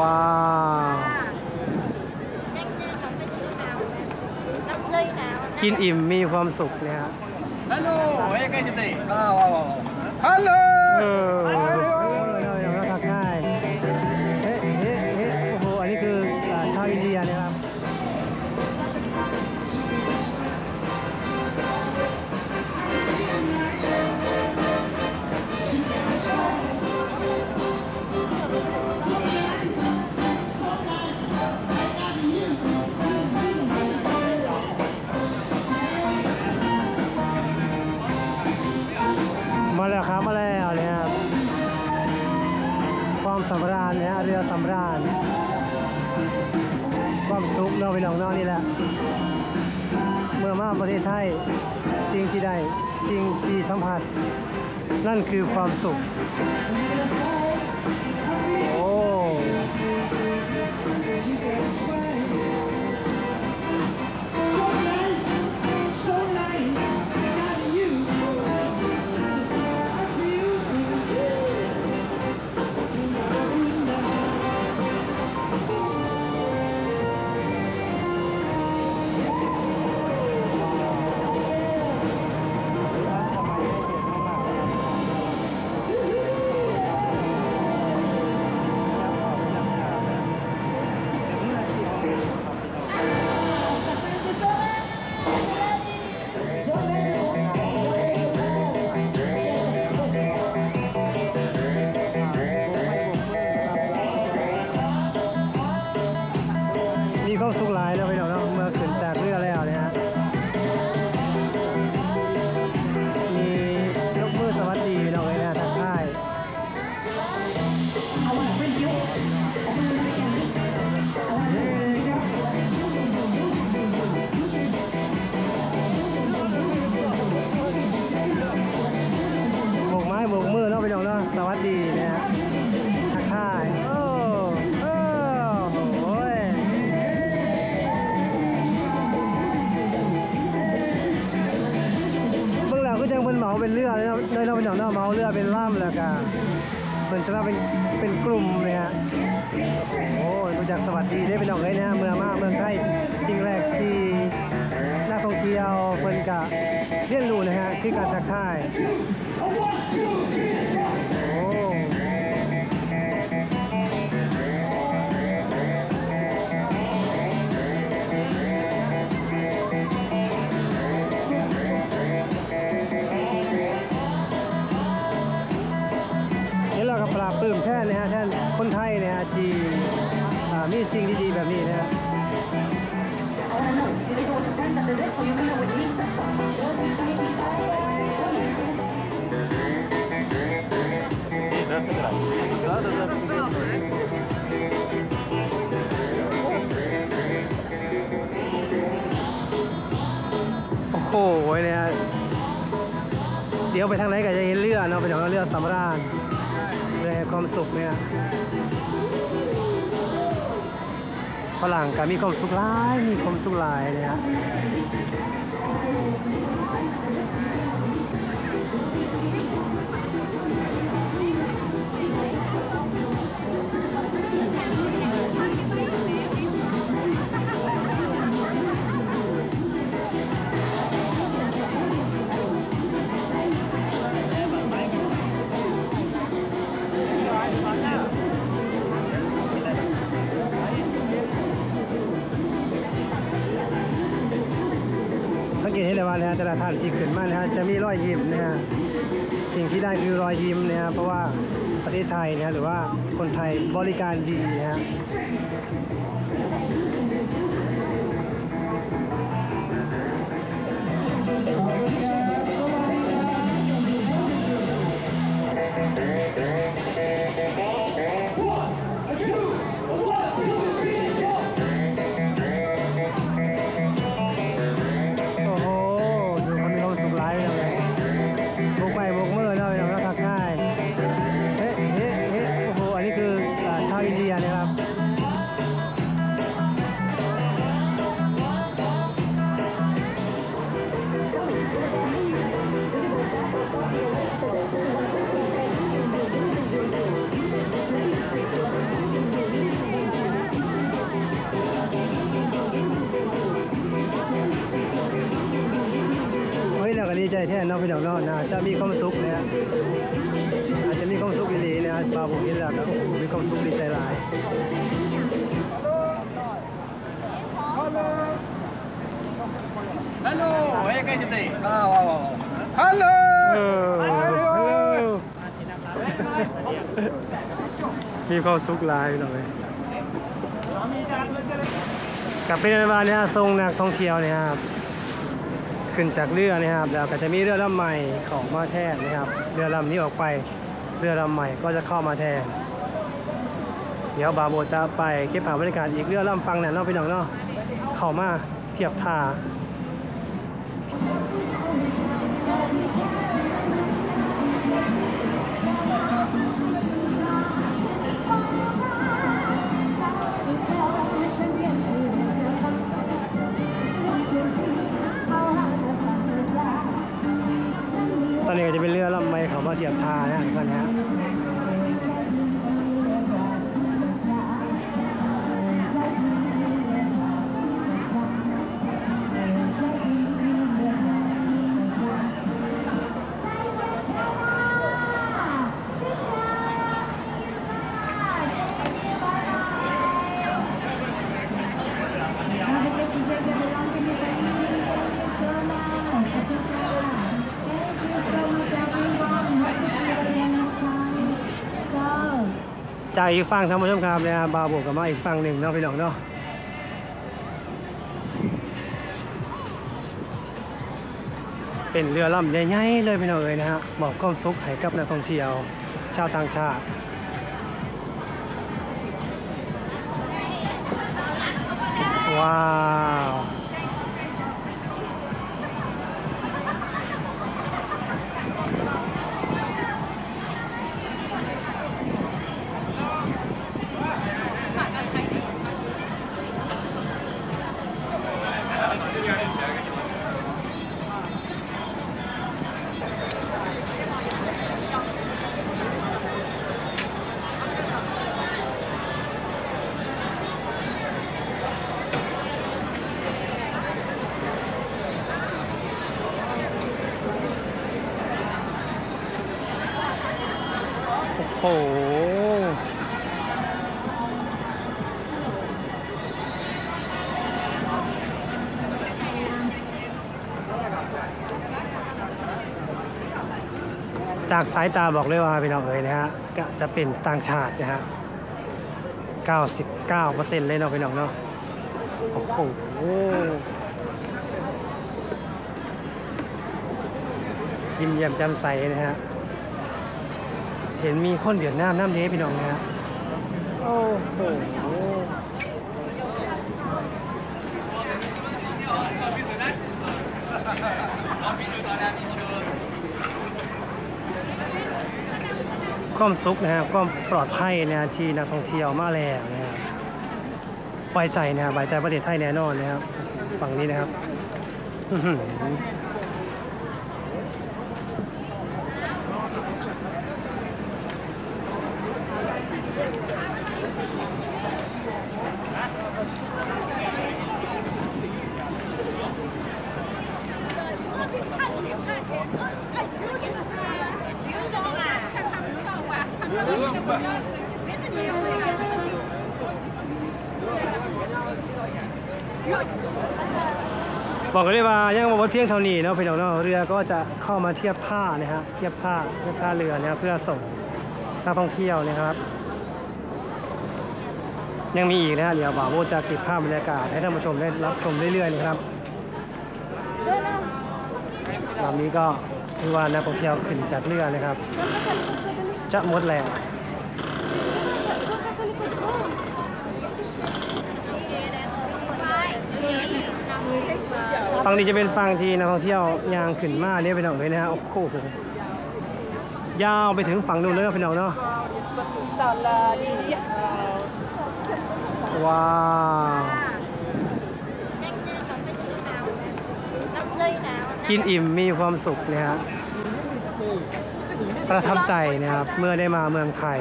ว้าว nhanh lên đóng cái chữ nào năm giây nào กินอิ่มมีความสุขเนี่ยฮะ Hello, hey, kayak gitu. Ah, wow, wow, wow. Halo. เออ ได้สิ่งที่ได้สิ่งที่สัมผัส นั่นคือความสุข อเลยเนาเป็นาะพี่น้องเนาะเมาเรือเป็นล่ามแล้วก็เหมือนจะเป็นเป็นกลุ่มเลยฮะโอ้ยรู้จักสวัสดีได้เป็น้องเลยนะฮะเมืองมาเมืองไทยสิ่งแรกที่นักท่องเที่ยวเพิ่นกะเรียนรู้นะฮะคือการทักทาย สิ่งดีๆแบบนี้นะฮะโอ้โหเนี่ย เดี๋ยวไปทางไหนก็จะเห็นเรือเนาะไปถึงเรือสำราญเรืองความสุขเนี่ย ฝรั่งก็มีความสุขหลายมีความสุขหลายเนี่ยฮะะฮะแต่ละท่านที่ขึ้นมานะฮะจะมีรอยยิ้มนะฮะสิ่งที่ได้คือรอยยิ้มนะฮะเพราะว่าประเทศไทยนะฮะหรือว่าคนไทยบริการดีนะฮะ นาะพี่น้องเนานะจะมีความสุขนะอาจจะมีความสุขดีนะบาบุมเห็นแล้วนะมีความสุขดีใจหลายฮัลโหลเฮ้ยใกล้จะตีอ้าวฮัลโหลฮัลโหลมีความสุขหลายหน่อยกลับไปในบ้านเนี่ยทรงนักท่องเที่ยวเนี่ยครับ ขึ้นจากเรือนะครับ แล้วก็จะมีเรือลำใหม่ของมาแทนนะครับ เรือลำนี้ออกไป เรือลำใหม่ก็จะเข้ามาแทน เดี๋ยวบาโบจะไปเก็บภาพบรรยากาศอีกเรือลำฟังนั่นเนาะพี่น้องเนาะเข้ามาเทียบท่า จะเป็นเรือลำใหม่เขามาเทียบท่านะทุกคนนะ ฮะจากอีกฝั่งท่านผู้ชมครับเนี่ยบาโบกกับมาอีกฝั่งหนึ่งเนาะพี่น้องเนาะเป็นเรือลำใหญ่ๆเลยพี่น้องเลยนะฮะมอบความสุขให้กับนักท่องเที่ยว ชาวต่างชาติว้าว จากสายตาบอกเลยว่าพี่น้องเอ๋ยนะฮะก็จะเป็นต่างชาตินะฮะ 99%เลยเนาะพี่น้องเนาะ โอ้โหยิ้มแย้มแจ่มใสนะฮะ เห็นมีคนเดือดน้ำน้ำเด้พี่น้องนะฮะ โอ้โห ความสุขนะครับความปลอดภัยนะที่นักท่องเที่ยวมาแล้วนะครับไว้ใจนะครับไว้ใจประเทศไทยแน่นอนนะครับ ฝั่งนี้นะครับ บอกกันเลยว่ายังบ่หมดเพียงเท่านี้เนาะพี่น้องเนาะเรือก็จะเข้ามาเทียบท่านะฮะเทียบท่าเทียบท่าเรือนะเพื่อส่งนักท่องเที่ยวนะครับ ยังมีอีกนะฮะเดี๋ยวบ่าวโบจะเก็บภาพบรรยากาศให้ท่านผู้ชมได้รับชมเรื่อยๆนะครับลำนี้ก็ถือว่านักท่องเที่ยวขึ้นจากเรือนะครับ จะหมดแล้ว ฝั่งนี้จะเป็นฝั่งที่นักท่องเที่ยวยางขึ้นมาเนี่ยไปหน่องเลยนะฮะโอ้โหยาวไปถึงฝั่งนู้นเลยนะพี่น้องเนาะว้าวกินอิ่มมีความสุขนะฮะประทับใจนะครับเมื่อได้มาเมืองไทย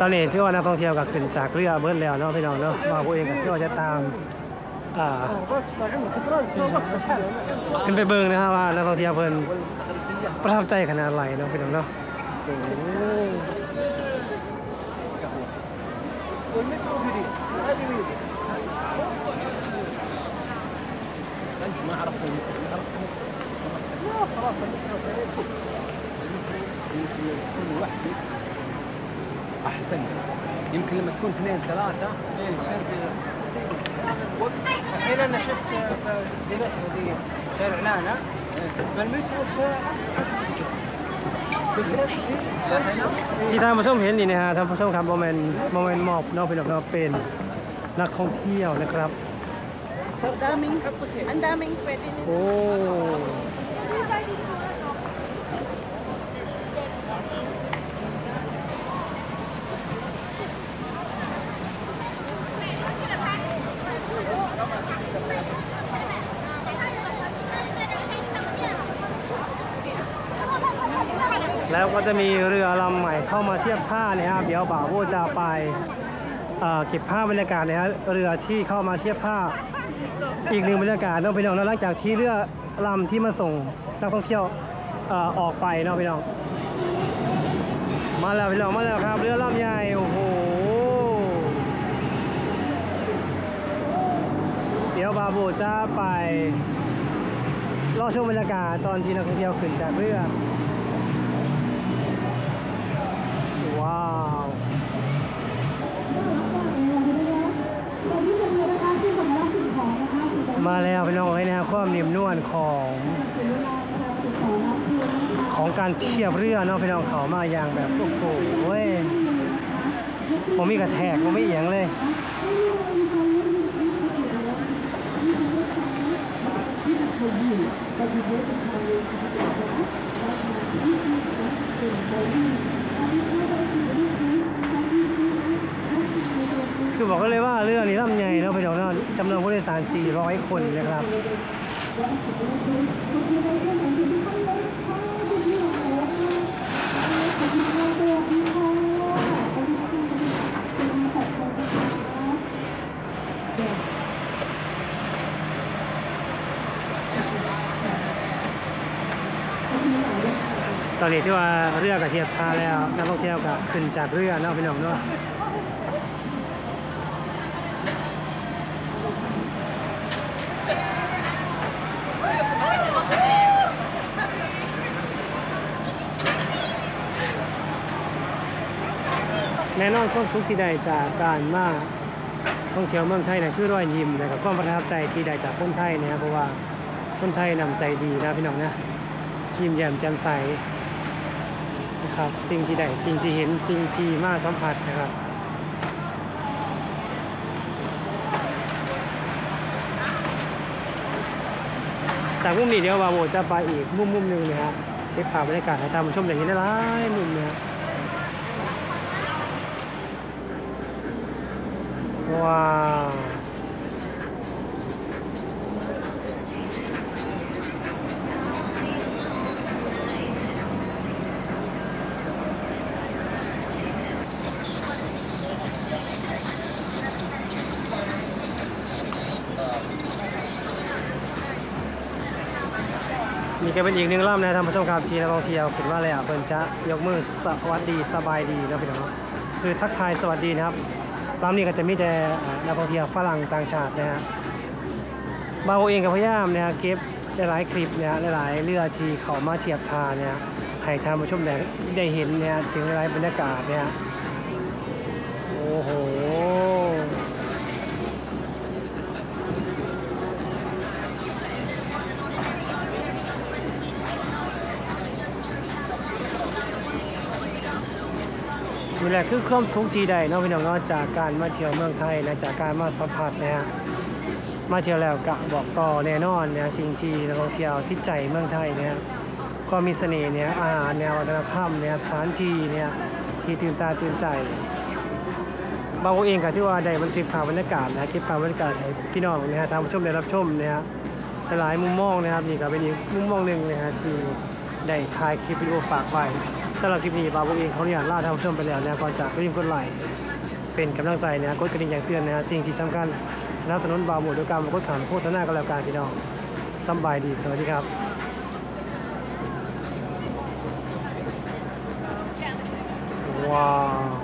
ตอนนี้ที่ว่านักท่องเที่ยวก็ขึ้นจากเรือเบิดแล้วเนาะพี่น้องเนาะว่าพวกเองก็ที่ว่าจะตามอ่าขึ้นไปเบิ่งนะครับว่านักท่องเที่ยวเพิ่นประทับใจขนาดไหนเนาะพี่น้องเนาะโอ้ احسن يمكن لما تكون اثنين ثلاثه الحين انا شفت هذه شارع لانا بالمترو شارع ที่ท่านผู้ชมเห็นนี่นะฮะท่านผู้ชมครับโมเมนต์โมเมนต์มอบเนาะพี่น้องเนาะเป็นนักท่องเที่ยวนะครับ Ang daming, ang daming pwede nito. โ จะมีเรือลำใหม่เข้ามาเทียบท่านะครับเดี๋ยวบ่าวโบจะไปเก็บภาพบรรยากาศนะฮะเรือที่เข้ามาเทียบท่าอีกหนึ่งบรรยากาศเนาะพี่น้องหลังจากที่เรือลำที่มาส่งนักท่องเที่ยวออกไปเนาะพี่น้องมาแล้วพี่น้องมาแล้วครับ เรือลำใหญ่โอ้โหเดี๋ยวบาโบจะไปรอชมบรรยากาศตอนที่นักท่องเที่ยวขึ้นจากเรือ ว้าวมาแล้วพี่น้องเอ้ยนะฮะความนิ่มนวลของของการเทียบเรือเนาะพี่น้องเขามาอย่างแบบโอ้โหเว้ยผมมีกระแทกผมไม่เอียงเลย คือบอกกันเลยว่าเรื่องนี้ลำใหญ่เนาะพี่น้องเนาะจำนวนผู้โดยสาร 400 คนนะครับ นี้ที่ว่าเรือกับเทียบท่าแล้วนักท่องเที่ยวกับขึ้นจากเรือเนาะพี่น้องเนาะแน่นอนความสุขที่ได้จากการมาท่องเที่ยวเมืองไทยนะคือรอยยิ้มนะครับความประทับใจที่ได้จากคนไทยนะครับเพราะว่าคนไทยนำใจดีนะพี่น้องนะยิ้มแย้มแจ่มใส ครับ สิ่งที่ได้สิ่งที่เห็นสิ่งที่มาสัมผัสนะครับจากมุมนี้เดี๋ยววาโวจะไปอีกมุมมุมหนึ่งนะฮะเก็บภาพบรรยากาศให้ท่านผู้ชมอย่างนี้ได้หลายมุมนะฮะว้าว นี่ก็เป็นอีกหนึ่งลำนะท่านผู้ชมครับที่นักท่องเที่ยวขึ้นมาแล้วเพิ่นจะยกมือสวัสดีสบายดีนะพี่น้องคือทักทายสวัสดีนะครับลำนี้ก็จะมีแต่อ่านักท่องเที่ยวฝรั่งต่างชาตินะฮะบาวเองกับพยายามนะฮะเก็บหลายๆคลิปเนี่ยหลายๆเรือที่เขามาเทียบทาเนี่ยให้ท่านผู้ชมได้ได้เห็นเนี่ยถึงหลายบรรยากาศเนี่ยโอ้โห นี่แหละคือความสุขที่ได้เนาะพี่น้องเนาะจากการมาเที่ยวเมืองไทยและจากการมาสัมผัสนะฮะมาเที่ยวแล้วกะบอกต่อแน่นอนเนี่ยสิ่งที่นักท่องเที่ยวที่ใจเมืองไทยเนี่ยก็มีเสน่ห์เนี่ยอาหารเนี่ยวัฒนธรรมเนี่ยสถานที่เนี่ยที่ตื่นตาตื่นใจบางคนเองก็ที่ว่าได้บันทึกภาพบรรยากาศนะคลิปภาพบรรยากาศให้พี่น้องนะฮะทางผู้ชมได้รับชมนะฮะหลายมุมมองนะครับนี่ก็เป็นอีกมุมมองหนึ่งนะฮะที่ได้ถ่ายคลิปวิดีโอฝากไว้ำหรับคลิปนี้บาบุเองเขาอยากล่าท่านผู้ชมไปแล้วนะก่อนจากก็ยิ่งกดไลค์เป็นกำลังใจนะกดกระดิ่งแจ้งเตือนนะสิ่งที่สำคัญสนับสนุนบาบุด้วยการมากดขามโฆษณาก็แล้วกันพี่น้องสบายดีสวัสดีครับว้าว